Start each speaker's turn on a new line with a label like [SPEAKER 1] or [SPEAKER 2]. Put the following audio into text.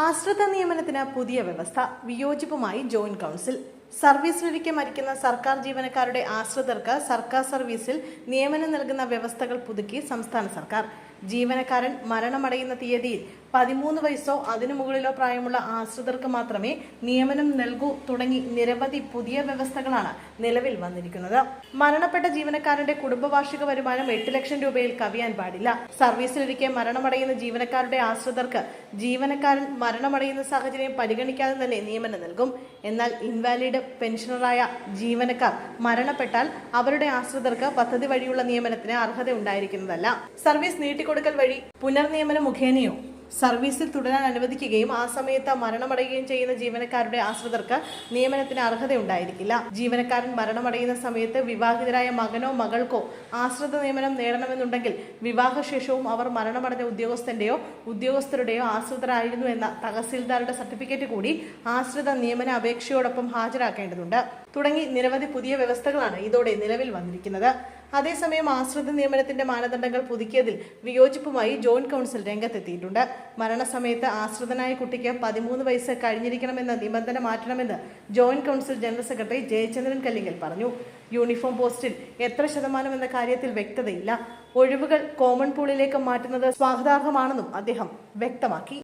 [SPEAKER 1] ആശ്രിത നിയമനത്തിന് പുതിയ വ്യവസ്ഥ വിയോജിപ്പുമായി ജോയിന്റ് കൗൺസിൽ. സർവീസിലൊരിക്കെ മരിക്കുന്ന സർക്കാർ ജീവനക്കാരുടെ ആശ്രിതർക്ക് സർക്കാർ സർവീസിൽ നിയമനം നൽകുന്ന വ്യവസ്ഥകൾ പുതുക്കി സംസ്ഥാന സർക്കാർ. ജീവനക്കാരൻ മരണമടയുന്ന തീയതിയിൽ പതിമൂന്ന് വയസ്സോ അതിനു മുകളിലോ പ്രായമുള്ള ആശ്രിതർക്ക് മാത്രമേ നിയമനം നൽകൂ തുടങ്ങി നിരവധി പുതിയ വ്യവസ്ഥകളാണ് നിലവിൽ വന്നിരിക്കുന്നത്. മരണപ്പെട്ട ജീവനക്കാരന്റെ കുടുംബവാർഷിക വരുമാനം എട്ട് ലക്ഷം രൂപയിൽ കവിയാൻ പാടില്ല. സർവീസിലിരിക്കെ മരണമടയുന്ന ജീവനക്കാരുടെ ആശ്രിതർക്ക് ജീവനക്കാരൻ മരണമടയുന്ന സാഹചര്യം പരിഗണിക്കാതെ തന്നെ നിയമനം നൽകും. എന്നാൽ ഇൻവാലിഡ് പെൻഷനറായ ജീവനക്കാർ മരണപ്പെട്ടാൽ അവരുടെ ആശ്രിതർക്ക് പദ്ധതി വഴിയുള്ള നിയമനത്തിന് അർഹത ഉണ്ടായിരിക്കുന്നതല്ല സർവീസ് നീട്ടിക്കൊടുക്കൽ വഴി പുനർനിയമനം മുഖേനയോ? സർവീസിൽ തുടരാൻ അനുവദിക്കുകയും ആ സമയത്ത് മരണമടയുകയും ചെയ്യുന്ന ജീവനക്കാരുടെ ആശ്രിതർക്ക് നിയമനത്തിന് അർഹതയുണ്ടായിരിക്കില്ല. ജീവനക്കാരൻ മരണമടയുന്ന സമയത്ത് വിവാഹിതരായ മകനോ മകൾക്കോ ആശ്രിത നിയമനം നേടണമെന്നുണ്ടെങ്കിൽ വിവാഹശേഷവും അവർ മരണമടഞ്ഞ ഉദ്യോഗസ്ഥന്റെയോ ഉദ്യോഗസ്ഥരുടെയോ ആശ്രിതരായിരുന്നു എന്ന തഹസീൽദാരുടെ സർട്ടിഫിക്കറ്റ് കൂടി ആശ്രിത നിയമന അപേക്ഷയോടൊപ്പം ഹാജരാക്കേണ്ടതുണ്ട്. തുടങ്ങി നിരവധി പുതിയ വ്യവസ്ഥകളാണ് ഇതോടെ നിലവിൽ വന്നിരിക്കുന്നത്. അതേസമയം ആശ്രിത നിയമനത്തിന്റെ മാനദണ്ഡങ്ങൾ പുതുക്കിയതിൽ വിയോജിപ്പുമായി ജോയിന്റ് കൗൺസിൽ രംഗത്തെത്തിയിട്ടുണ്ട്. മരണസമയത്ത് ആശ്രിതനായ കുട്ടിക്ക് പതിമൂന്ന് വയസ്സ് കഴിഞ്ഞിരിക്കണമെന്ന നിബന്ധന മാറ്റണമെന്ന് joint council general secretary Jayachandran Kallingal പറഞ്ഞു. യൂണിഫോം പോസ്റ്റിൽ എത്ര ശതമാനം എന്ന കാര്യത്തിൽ വ്യക്തതയില്ല. ഒഴിവുകൾ കോമൺ പൂളിലേക്ക് മാറ്റുന്നത് സ്വാഗതാർഹമാണെന്നും അദ്ദേഹം വ്യക്തമാക്കി.